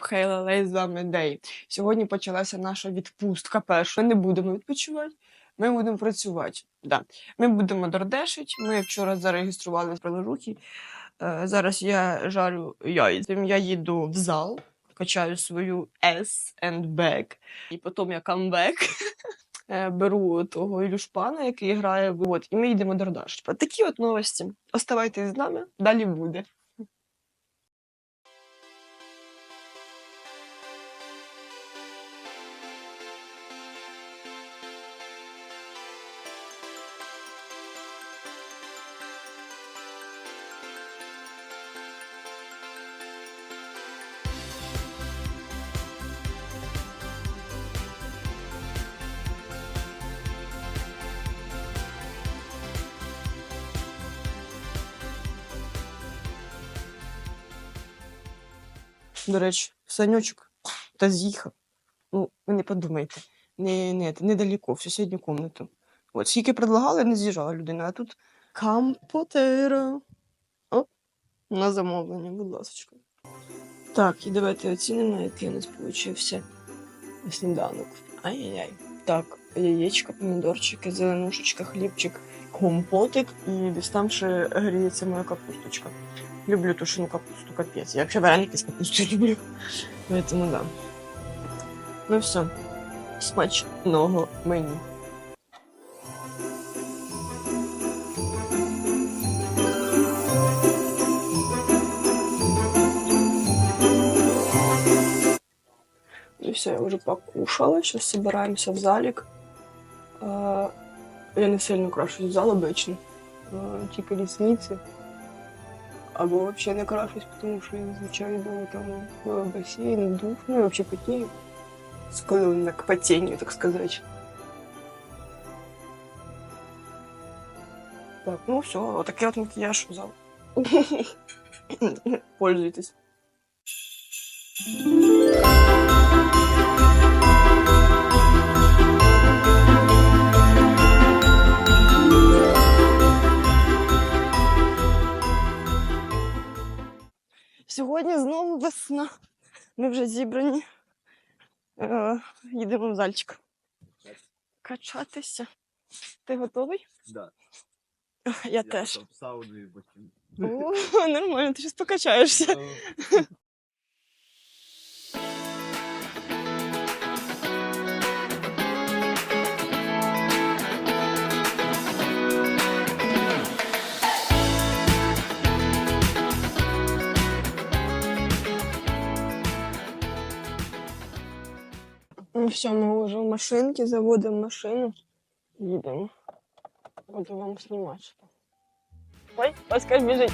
Хейла Лей з вами Дей. Сьогодні почалася наша відпустка. Перша ми не будемо відпочивати, ми будемо працювати. Да. Ми будемо дордешити. Ми вчора зареєстрували прилежухи. Е, зараз я жарю яйця. Я їду в зал, качаю свою S and back, і потім я камбек. Е, Беру того Ілюшпана, який грає. в- От, і ми їдемо дордашити. Такі от новості. Оставайтесь з нами, далі буде. До речі, Санючок та з'їхав. Ну, ви не подумайте. Не, не, недалеко, в сусідню комнату. От, скільки предлагали, не з'їжджала людина, а тут кампотера. О, на замовлення, будь ласка. Так, і давайте оцінимо, який у нас получився сніданок. Ай-яй-яй. Так, яєчко, помідорчики, зеленушечка, хлібчик, компотик і десь там ще гріється моя капусточка. Люблю тушену капусту, капець. Я вообще вареники з капустою люблю. Поэтому да. Ну все. Смачного мені. Ну все, я уже покушала. Сейчас собираемся в залик. Я не сильно крашусь в зал обично. А, Тільки ресниці. Або вообще не потому що я зазвичай йду там в басейн, в душ, ну і вообще потею. Склонна к потению, так сказать. Так, ну все, вот такий от макіяж в зал. Пользуйтесь. Сьогодні знову весна. Ми вже зібрані. Е, їдемо в зальчик. Качатися. Ти готовий? Да. Я, теж. сауну і потім. О, нормально, ти щось покачаєшся. Ну все, ми вже в машинці, заводимо машину. Їдемо. Буду вам знімати. Ой, Оскар біжить.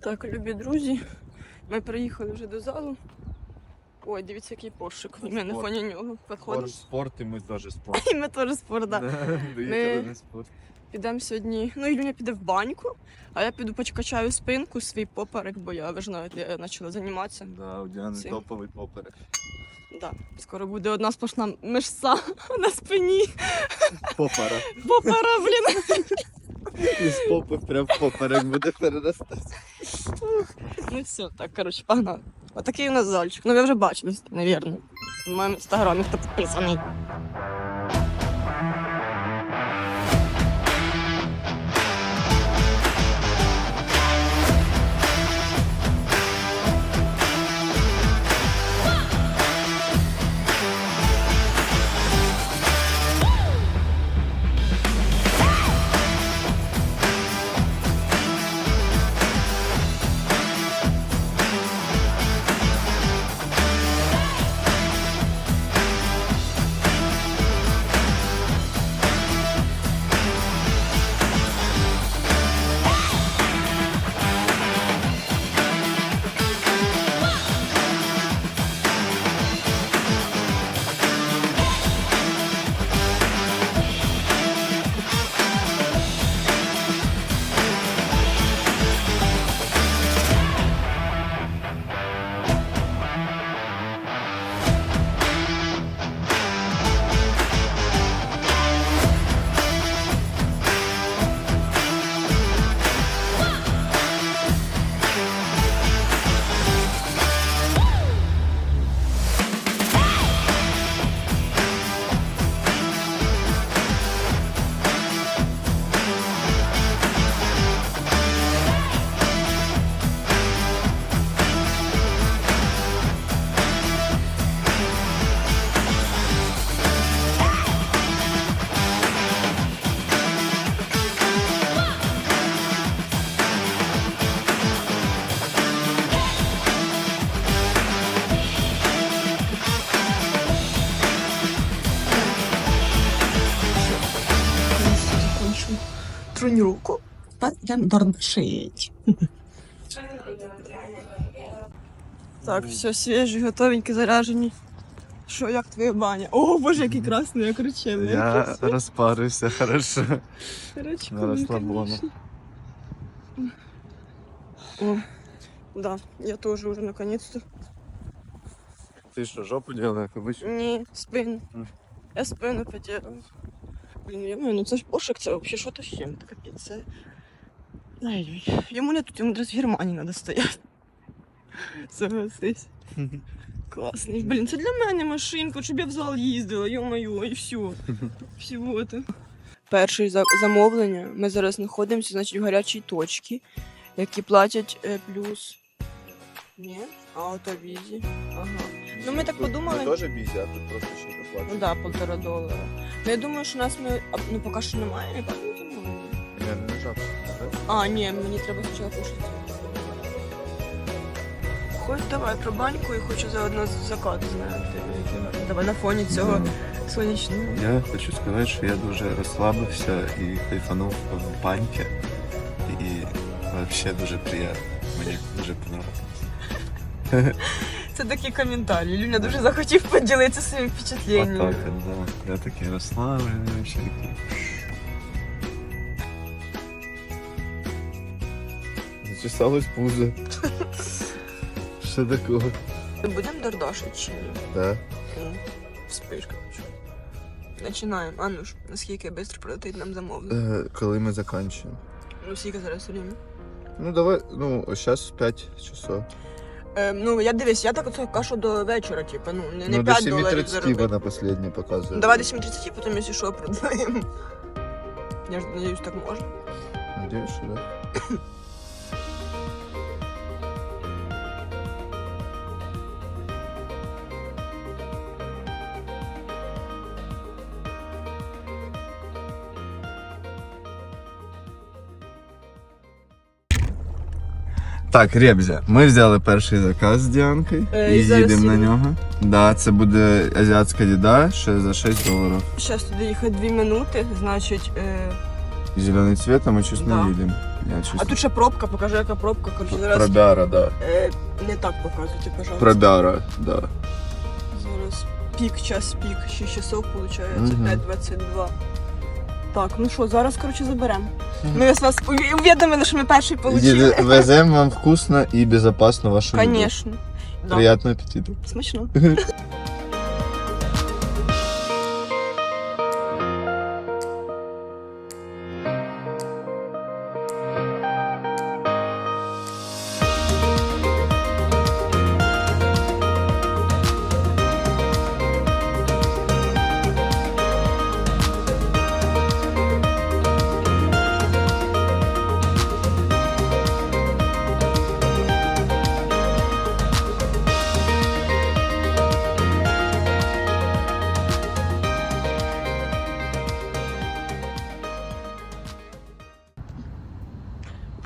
Так, любі друзі, ми приїхали вже до залу. Ой, дивіться, який поршик. У мене на Спорт. фоні нього підходить. Спорт і ми теж спорт. І ми теж спорт, да. Доїхали на спорт. Підемо сьогодні. Ну, Ілюня піде в баньку, а я піду почкачаю спинку, свій поперек, бо я, ви ж знаєте, я почала займатися. Да, у Діани топовий поперек. Да. Скоро буде одна сплошна мишца на спині. Попара. Попера, блін. Із попи прям в поперек буде переростати. Ну все, так, коротше, погнали. Отакий у нас зальчик. Ну ви вже бачили, мабуть. В моєму інстаграмі хто підписаний. Йдемо дорншить. Так, все свіжі, готовенькі, заряжені. Що, як твоя баня? О, боже, який красний, як речений. Я розпарився, хорошо. Короче, на розслабону. О, да, я тоже уже наконец-то. Ти що, жопу діла, як обично? Не, спину. Я спину потеряла. Блін, ну це ж пошик, це взагалі що то з чим, капець. Це... Ай, йому не тут, йому десь в Германії треба стояти. Согласись. Класний. Блін, це для мене машинка, щоб я в зал їздила, йо-моє, і все. Всього то. Перше замовлення. Ми зараз знаходимося, значить, в гарячій точці, які платять е, плюс. Ні? А от візі. Ага. Ну, ми так подумали. Теж бізі, а тут просто ще Ну доплачуємо. да, полтора долара. Ну я думаю, що нас ми. а, Ну поки що немає, я бачу замовлення. Я не жаб. А, ні, мені треба спочатку кушати. Хоч давай про баньку і хочу заодно закат знати. Давай на фоні цього сонячного. Я хочу сказати, що я дуже розслабився і кайфанув в баньки. І взагалі дуже приємно. Мені дуже подобається. Це такі коментарі. Люня дуже захотів поділитися своїм впечатленням. Отак, от, да. Я такий розслаблений, ще такий. Зачесалось пузо. Що такого? Будемо дордашити чи ні? Да. Ну, Вспишка. Починаємо. А ну ж, наскільки швидко прилетить нам замовлення? Е, Коли ми закінчуємо? Ну, скільки зараз время? Ну давай, ну, зараз 5 часов. Е, ну, я дивись, я так оце кажу до вечора, типу, ну, не, не ну, до 5 доларів 7.30 заробити. вона последня показує. Давай до 7.30, потім, якщо що, продаємо. Я ж надіюсь, так можна. Надіюсь, що да. Так, Ребзя, ми взяли перший заказ з Діанкою Е, і і зараз їдемо на їдемо. нього. Да, це буде азіатська їда, ще за 6 доларів. Зараз туди їхати 2 минути, значить. Е... Зелений цвет, а ми щось Да. не їдемо. Я щось... А тут ще пробка, покажи, яка пробка. Короче, зараз Пробяра, да. е, не так показуйте, пожалуйста. Пробяра, да. Зараз пік, час пік, 6 часов, виходить, Мгм. 5.22. Так, ну що, зараз, коротше, заберемо. Ми вас уві- увідомили, що ми перший получили. Веземо вам вкусно і безпечно вашу їду. Звісно. Да. Приятного аппетита. Смачно.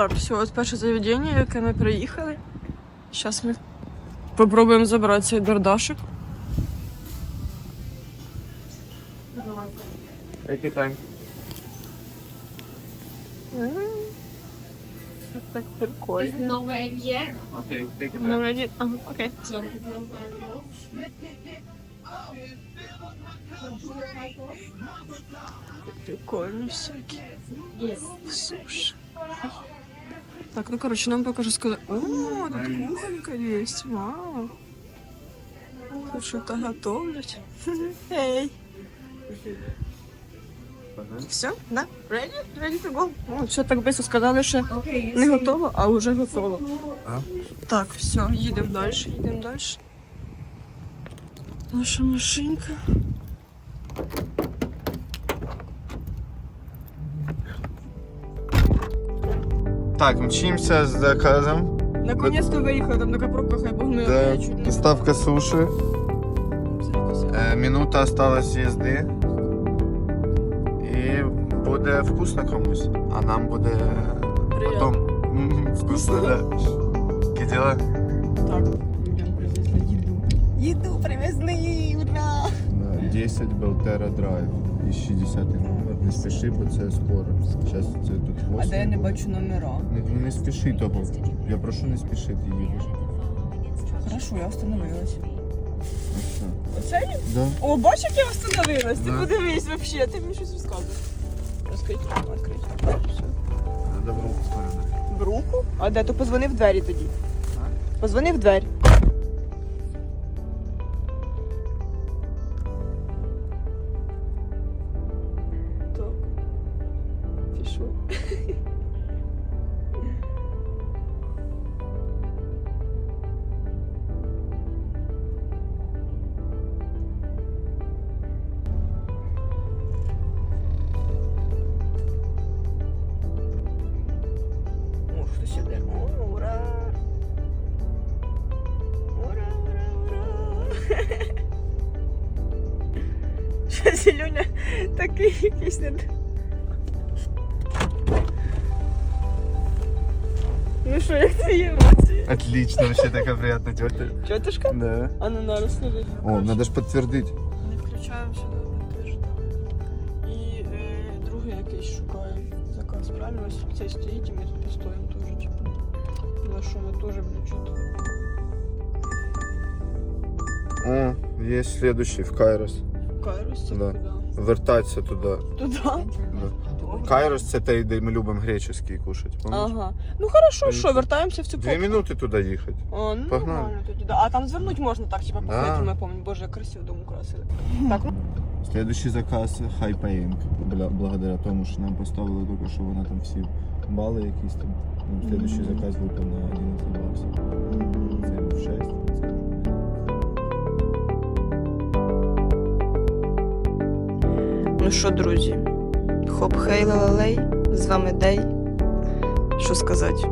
Так, все, ось перше заведення, в яке ми приїхали. Зараз ми спробуємо забрати цей дордашик. Який тайм? Так прикольно. No way yet. Окей, Ну, раді- ага, окей. Прикольно всякі. Yes. Суши. Так, ну короче, нам пока что сказали. О, тут кухонька есть. Вау. Тут что-то готовлять. Эй. Все, да? Ready? Ready to go? О, все так быстро сказали, що Okay. не готово, а вже готово. А? Так, все, їдемо далі, їдемо далі. Наша машинка. Так, мчимося з заказом. Наконец-то виїхали, там така пробка, хай Бог не Да, чуть не доставка суші. Е, минута осталась їзди. І буде вкусно комусь. А нам буде потом м, вкусно, да. Які діла? Так, людям привезли їду. Їду привезли, ура! 10 Белтера Драйв і 60 номер. Не спіши, бо це скоро. Зараз це тут А де я не бачу номера? Не, ну, не спіши того. Я прошу не спішити, їдеш. Хорошо, я остановилась. Оце? Да. О, бачиш, як я остановилась? Ти Да. подивись вообще, ти мені щось розказуєш. Розкрить, відкрить. Все. Надо в руку сторону. В руку? А де? То позвони в двері тоді. Позвони в двері. Якийсь не. Ну що, як твої емоції? Отлично, вообще такая приятная тетя. Тетушка? Да. А ну на розкажи. О, надо ж підтвердити. Не включаємося до підтвердження. І е, другий якийсь шукає заказ. Правильно, ось цей стоїть, і ми тут постоїмо теж, типу. На що ми теж включити. О, є следующий в Кайрос. Кайрос це Да. куди? Вертатися туди. Туди? Да. Кайрос це той, де ми любимо греческий кушати. Помниш? Ага. Ну хорошо, що, вертаємося в цю Дві попку. минути туди їхати. О, ну Погнали. нормально тоді. Да. А там звернуть можна так, типа, Да. походити, ми помню. Боже, як красиво дом украсили. Так, ну. Следующий заказ хайпаїнг. Благодаря тому, що нам поставили тільки, що вона там всі бали якісь там. Ну, Следующий заказ випав на 11 баксів. Це був 6. Ну що, друзі, хоп хей лалей, з вами Дей. Що сказати?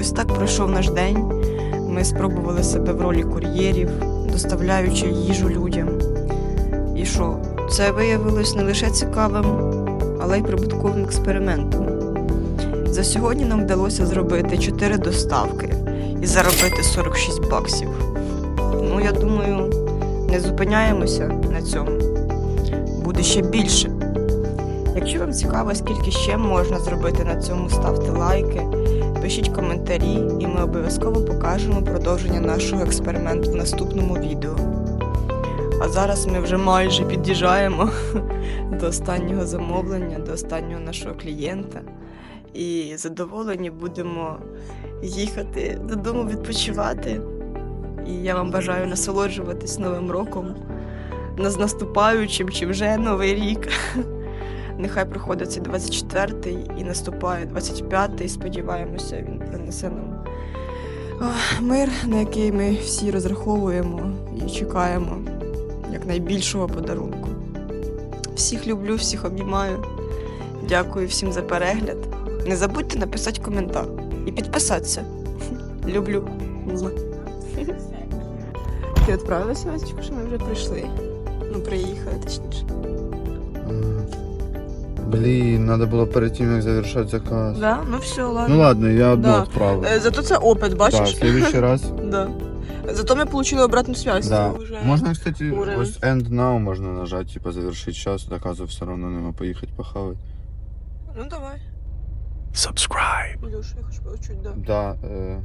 Ось так пройшов наш день. Ми спробували себе в ролі кур'єрів, доставляючи їжу людям. І що? Це виявилось не лише цікавим, але й прибутковим експериментом. За сьогодні нам вдалося зробити 4 доставки і заробити 46 баксів. Ну, я думаю, не зупиняємося на цьому буде ще більше. Якщо вам цікаво, скільки ще можна зробити на цьому, ставте лайки, пишіть коментарі, і ми обов'язково покажемо продовження нашого експерименту в наступному відео. А зараз ми вже майже під'їжджаємо до останнього замовлення, до останнього нашого клієнта. І задоволені будемо їхати додому відпочивати. І я вам бажаю насолоджуватись новим роком з наступаючим чи вже новий рік. Нехай приходить цей 24-й і наступає 25-й. Сподіваємося, він принесе нам мир, на який ми всі розраховуємо і чекаємо як найбільшого подарунку. Всіх люблю, всіх обіймаю. Дякую всім за перегляд. Не забудьте написати коментар і підписатися. Люблю. Ти відправилася, Васечко, що ми вже прийшли? Ну, приїхали, точніше. Блін, треба було перед тим, як завершати заказ. Да? Ну все, ладно. Ну ладно, я одну Да. відправив. Е, Зато це опит, Так, бачиш? в следующий раз. Да. Зато ми отримали обратну связь. Да. Уже... Можна, кстати, уровень. ось End Now можна нажати, типа завершить час, доказу все одно нема поїхати похавати. Ну давай. subscribe. Илюш, я хочу почуть, да. Да, е,